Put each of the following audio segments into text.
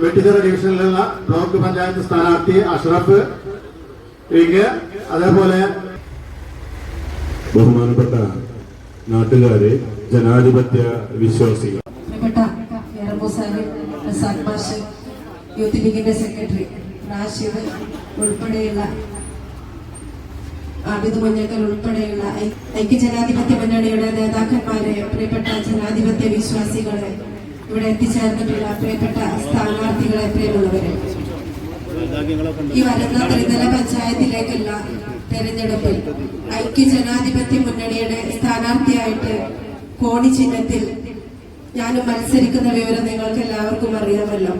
Vettichira ഡിവിഷനിലുള്ള block panchayat സ്ഥാനാർത്ഥി Ashraf wing അതേപോലെ ബഹുമാനപ്പെട്ട നാട്ടുകാരെ ജനാധിപത്യ വിശ്വാസികൾ. യൂത്ത് ലീഗിന്റെ സെക്രട്ടറി റാഷിദ് ഉൾപ്പെടെയുള്ള ആബിദ് മഞ്ഞക്കൽ ഉൾപ്പെടെയുള്ള ഐക്യ ജനാധിപത്യ മുന്നണിയുടെ നേതാക്കന്മാരെ പ്രിയപ്പെട്ട ജനാധിപത്യ വിശ്വാസികളെ ഇവിടെ എത്തിച്ചേർന്നിട്ടുള്ള പ്രിയപ്പെട്ട സ്ഥാനാർത്ഥികളെ പ്രിയമുള്ളവരെ ഈ വരുന്ന ത്രിതല പഞ്ചായത്തിലേക്കുള്ള തെരഞ്ഞെടുപ്പിൽ ഐക്യ ജനാധിപത്യ മുന്നണിയുടെ സ്ഥാനാർത്ഥിയായിട്ട് കോണി ചിഹ്നത്തിൽ ഞാൻ മത്സരിക്കുന്ന വിവരം നിങ്ങൾക്ക് എല്ലാവർക്കും അറിയാമല്ലോ.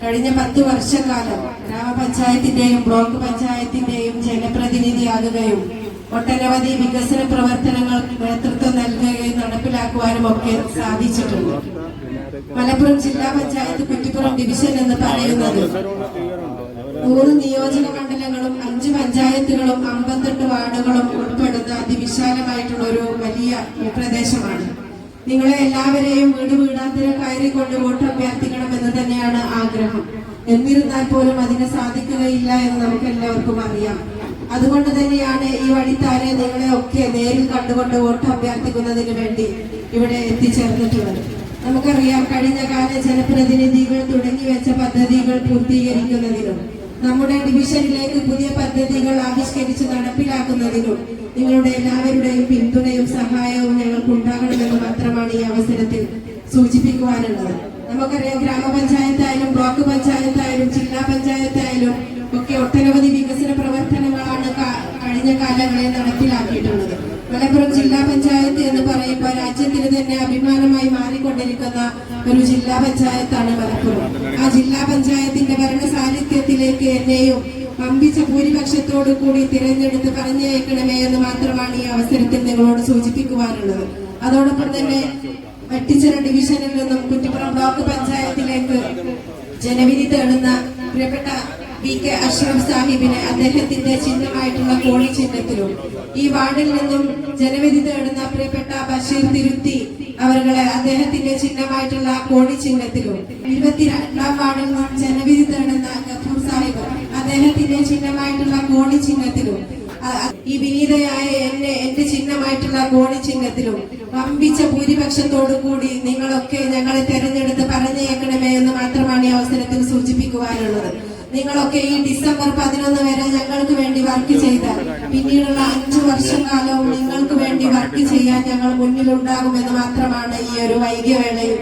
കഴിഞ്ഞ പത്ത് വർഷക്കാലം ഗ്രാമപഞ്ചായത്തിന്റെയും ബ്ലോക്ക് പഞ്ചായത്തിന്റെയും ജനപ്രതിനിധിയാകുകയും ഒട്ടനവധി വികസന പ്രവർത്തനങ്ങൾക്ക് നേതൃത്വം നൽകുകയും നടപ്പിലാക്കുവാനും ഒക്കെ സാധിച്ചിട്ടുണ്ട്. മലപ്പുറം ജില്ലാ പഞ്ചായത്ത് കുറ്റിപ്പുറം ഡിവിഷൻ എന്ന് പറയുന്നത് മൂന്ന് നിയോജക മണ്ഡലങ്ങളും അഞ്ച് പഞ്ചായത്തുകളും അമ്പത്തെട്ട് വാർഡുകളും ഉൾപ്പെടുന്ന അതിവിശാലമായിട്ടുള്ള ഒരു വലിയ ഭൂപ്രദേശമാണ് നിങ്ങളെ എല്ലാവരെയും വീട് വീടാന്തര കയറി കൊണ്ട് വോട്ട് അഭ്യർത്ഥിക്കണമെന്ന് തന്നെയാണ് ആഗ്രഹം. എന്നിരുന്നാൽ പോലും അതിന് സാധിക്കുകയില്ല എന്ന് നമുക്ക് എല്ലാവർക്കും അറിയാം. അതുകൊണ്ട് തന്നെയാണ് ഈ വഴിത്താരെ നിങ്ങളെ ഒക്കെ നേരിൽ കണ്ടുകൊണ്ട് വോട്ട് അഭ്യർത്ഥിക്കുന്നതിന് വേണ്ടി ഇവിടെ എത്തിച്ചേർന്നിട്ടുള്ളത്. നമുക്കറിയാം കഴിഞ്ഞ കാല ജനപ്രതിനിധികൾ തുടങ്ങി വെച്ച പദ്ധതികൾ പൂർത്തീകരിക്കുന്നതിനും നമ്മുടെ ഡിവിഷനിലേക്ക് പുതിയ പദ്ധതികൾ ആവിഷ്കരിച്ച് നടപ്പിലാക്കുന്നതിനും നിങ്ങളുടെ എല്ലാവരുടെയും പിന്തുണയും സഹായവും ഞങ്ങൾക്ക് ഉണ്ടാകണമെന്ന് മാത്രമാണ് ഈ അവസരത്തിൽ സൂചിപ്പിക്കുവാനുള്ളത്. നമുക്കറിയാം ഗ്രാമപഞ്ചായത്തായാലും ബ്ലോക്ക് പഞ്ചായത്തായാലും ജില്ലാ പഞ്ചായത്തായാലും ഒക്കെ ഒട്ടനവധി വികസന കാലങ്ങളിൽ നടപ്പിലാക്കിയിട്ടുള്ളത്. മലപ്പുറം ജില്ലാ പഞ്ചായത്ത് എന്ന് പറയുമ്പോൾ രാജ്യത്തിന് തന്നെ അഭിമാനമായി മാറിക്കൊണ്ടിരിക്കുന്ന ഒരു ജില്ലാ പഞ്ചായത്താണ് മലപ്പുറം. ആ ജില്ലാ പഞ്ചായത്തിന്റെ ഭരണ സാന്നിധ്യത്തിലേക്ക് എന്നെയും വമ്പിച്ച ഭൂരിപക്ഷത്തോടു കൂടി തിരഞ്ഞെടുത്ത് പറഞ്ഞയക്കണമേ എന്ന് മാത്രമാണ് ഈ അവസരത്തിൽ നിങ്ങളോട് സൂചിപ്പിക്കുവാനുള്ളത്. അതോടൊപ്പം തന്നെ വെട്ടിച്ചിറ ഡിവിഷനിൽ നിന്നും കുറ്റിപ്പുറം ബ്ലോക്ക് പഞ്ചായത്തിലേക്ക് ജനവിധി തേടുന്ന പ്രിയപ്പെട്ട വി കെ അഷ്റഫ് സാഹിബിനെ അദ്ദേഹത്തിന്റെ ചിഹ്നമായിട്ടുള്ള കോണി ചിഹ്നത്തിലും ഈ വാർഡിൽ നിന്നും ജനവിധി തേടുന്ന പ്രിയപ്പെട്ട ബഷീർ തിരുത്തി അവരുടെ അദ്ദേഹത്തിന്റെ ചിഹ്നമായിട്ടുള്ള കോണി ചിഹ്നത്തിലും ഇരുപത്തിരണ്ടാം വാർഡിൽ നിന്നും ജനവിധി തേടുന്ന ഗഫൂർ സാഹിബ് അദ്ദേഹത്തിന്റെ ചിഹ്നമായിട്ടുള്ള കോണി ചിഹ്നത്തിലും ഈ വിനീതയായ എന്നെ എന്റെ ചിഹ്നമായിട്ടുള്ള കോണി ചിഹ്നത്തിലും വമ്പിച്ച ഭൂരിപക്ഷത്തോടു കൂടി നിങ്ങളൊക്കെ ഞങ്ങളെ തെരഞ്ഞെടുത്ത് പറഞ്ഞേക്കണമേ എന്ന് മാത്രമാണ് ഈ അവസരത്തിൽ സൂചിപ്പിക്കുവാനുള്ളത്. നിങ്ങളൊക്കെ ഈ ഡിസംബർ പതിനൊന്ന് വരെ ഞങ്ങൾക്ക് വേണ്ടി വർക്ക് ചെയ്ത പിന്നീടുള്ള അഞ്ചു വർഷം കാലവും നിങ്ങൾക്ക് വേണ്ടി വർക്ക് ചെയ്യാൻ ഞങ്ങൾ മുന്നിലുണ്ടാകുമെന്ന് മാത്രമാണ് ഈ ഒരു വൈകിയവേളയിൽ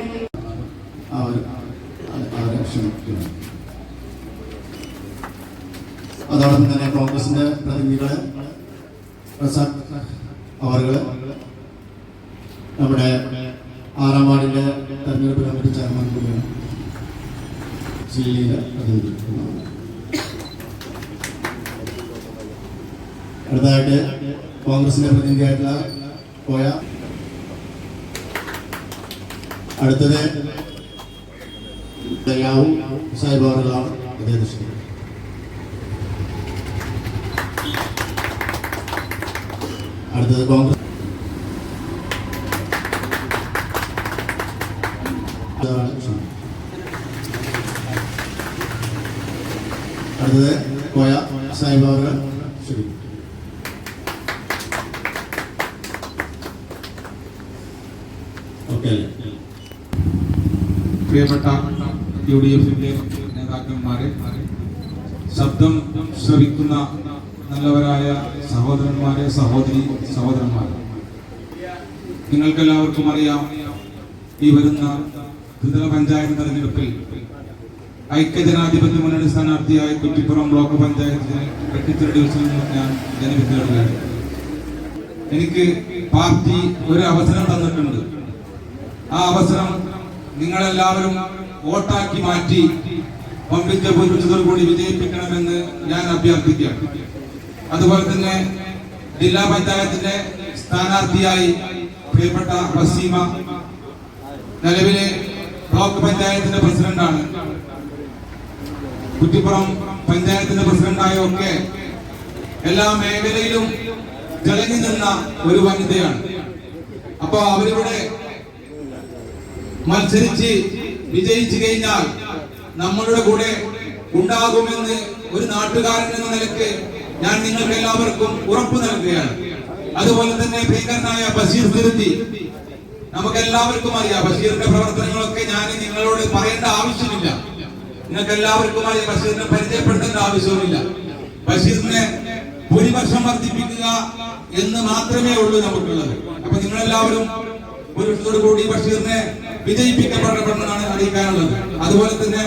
അതോടൊപ്പം തന്നെ കോൺഗ്രസിന്റെ പ്രതിനിധികൾ അവറുകൾ നമ്മുടെ ആറാം വാർഡിന്റെ തെരഞ്ഞെടുപ്പ് കമ്മിറ്റി ചെയർമാൻ കൂടിയാണ്. ജില്ലയിലെ പ്രതിനിധിക്കുന്നതാണ് അടുത്തതായിട്ട് കോൺഗ്രസിന്റെ പ്രതിനിധിയായിട്ടുള്ള പോയ അടുത്തത് ദയാവും സാഹിബ് അവറുകളാണ് അദ്ദേഹം അടുത്തത് കോൺഗ്രസ് ക്ഷണം. അടുത്തത് കോയ സാഹിബ് ഓക്കെ. പ്രിയപ്പെട്ട യു ഡി എഫിന്റെ നേതാക്കന്മാരെ ശബ്ദം ശ്രവിക്കുന്ന നല്ലവരായ സഹോദരന്മാരെ സഹോദരി സഹോദരന്മാരെ നിങ്ങൾക്കെല്ലാവർക്കും അറിയാം ഈ വരുന്ന ത്രിതല പഞ്ചായത്ത് തെരഞ്ഞെടുപ്പിൽ ഐക്യജനാധിപത്യ മുന്നണി സ്ഥാനാർത്ഥിയായ കുറ്റിപ്പുറം ബ്ലോക്ക് ഡിവിഷനിൽ നിന്ന് ഞാൻ എനിക്ക് പാർട്ടി ഒരു അവസരം തന്നിട്ടുണ്ട്. ആ അവസരം നിങ്ങളെല്ലാവരും വോട്ടാക്കി മാറ്റി പമ്പിച്ച ഭൂരിപക്ഷത്തോടു കൂടി വിജയിപ്പിക്കണമെന്ന് ഞാൻ അഭ്യർത്ഥിക്കുകയാണ് അതുപോലെ തന്നെ ജില്ലാ പഞ്ചായത്തിന്റെ സ്ഥാനാർത്ഥിയായി പ്രിയപ്പെട്ട വസീമ നിലവിലെ ബ്ലോക്ക് പഞ്ചായത്തിന്റെ പ്രസിഡന്റാണ് കുറ്റിപ്പുറം പഞ്ചായത്തിന്റെ പ്രസിഡന്റായ ഒക്കെ എല്ലാ മേഖലയിലും തിളങ്ങി നിന്ന ഒരു വനിതയാണ്. അപ്പൊ അവരിവിടെ മത്സരിച്ച് വിജയിച്ചു കഴിഞ്ഞാൽ നമ്മളുടെ കൂടെ ഉണ്ടാകുമെന്ന് ഒരു നാട്ടുകാരൻ എന്ന നിലയ്ക്ക് ഞാൻ നിങ്ങൾക്ക് എല്ലാവർക്കും ഉറപ്പ് നൽകുകയാണ്. അതുപോലെ തന്നെ ഭീകരനായ ബഷീർ തിരുത്തി നമുക്ക് എല്ലാവർക്കും അറിയാം ബഷീറിന്റെ പ്രവർത്തനങ്ങളൊക്കെ ഞാൻ നിങ്ങളോട് പറയേണ്ട ആവശ്യമില്ല. നിങ്ങൾക്ക് എല്ലാവർക്കും അറിയാം ബഷീറിനെ പരിചയപ്പെടുത്തേണ്ട ആവശ്യവുമില്ല. ബഷീറിനെ ഭൂരിപക്ഷം വർദ്ധിപ്പിക്കുക എന്ന് മാത്രമേ ഉള്ളൂ നമുക്കുള്ളത്. അപ്പൊ നിങ്ങളെല്ലാവരും പുരുഷത്തോട് കൂടി ബഷീറിനെ വിജയിപ്പിക്കപ്പെടണമെന്നാണ് അറിയിക്കാനുള്ളത്. അതുപോലെ തന്നെ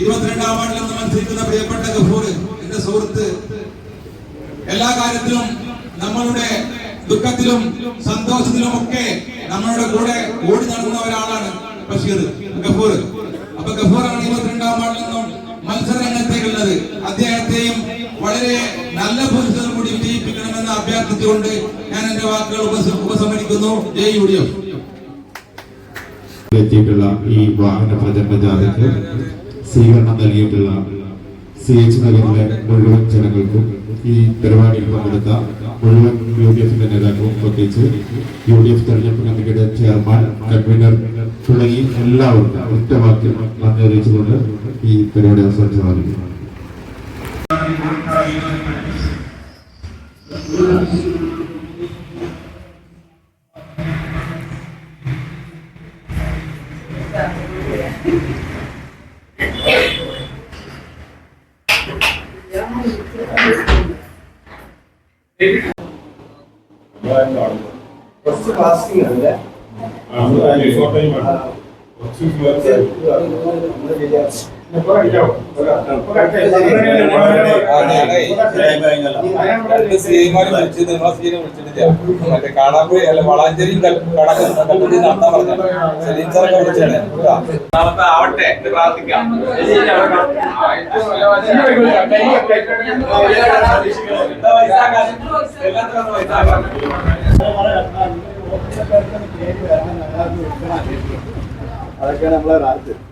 ഇരുപത്തിരണ്ടാം വാർഡിൽ നിന്ന് മത്സരിക്കുന്ന പ്രിയപ്പെട്ട ഗഫൂർ എന്റെ സുഹൃത്ത് എല്ലാ കാര്യത്തിലും നമ്മളുടെ ദുഃഖത്തിലും സന്തോഷത്തിലും ഒക്കെ നമ്മളുടെ കൂടെ ഓടി നടക്കുന്ന ഒരാളാണ് ബഷീർ ഗഫൂർ. അപ്പൊ ഗഫൂറാണ് ഇരുപത്തിരണ്ടാം വാർഡിൽ നിന്നും മത്സര അദ്ദേഹത്തെയും വളരെ നല്ല പുരുഷനും കൂടി വിജയിപ്പിക്കണമെന്ന് അഭ്യർത്ഥിച്ചുകൊണ്ട് ഞാൻ എന്റെ വാക്കുകൾ ഉപസ- ഉപസംഹരിക്കുന്നു. ജയ് യു ഡി എഫ്. എത്തിയിട്ടുള്ള ഈ വാഹന പ്രചരണ ജാഥയ്ക്ക് സ്വീകരണം നൽകിയിട്ടുള്ള സി എച്ച് നഗറിലെ മുഴുവൻ ജനങ്ങൾക്കും ഈ പരിപാടിയിൽ പങ്കെടുത്ത മുഴുവൻ യു ഡി എഫിന്റെ നേതാക്കളും പ്രത്യേകിച്ച് യു ഡി എഫ് തെരഞ്ഞെടുപ്പ് കമ്മിറ്റിയുടെ ചെയർമാൻ കൺവീനർ തുടങ്ങി എല്ലാവർക്കും ഒറ്റ വാക്കിൽ നന്ദി അറിയിച്ചുകൊണ്ട് ഈ പരിപാടി അവസാനിച്ചു കുറച്ച് ഫാസ്റ്റിംഗ് ആണ് രണ്ട് മറ്റേ കാടാമ്പുഴ അല്ല വളാഞ്ചേരി കടക്കുന്ന വിളിച്ചാണ് ആവട്ടെ പ്രാർത്ഥിക്കാം അതൊക്കെയാണ് നമ്മളെ രാജ്യം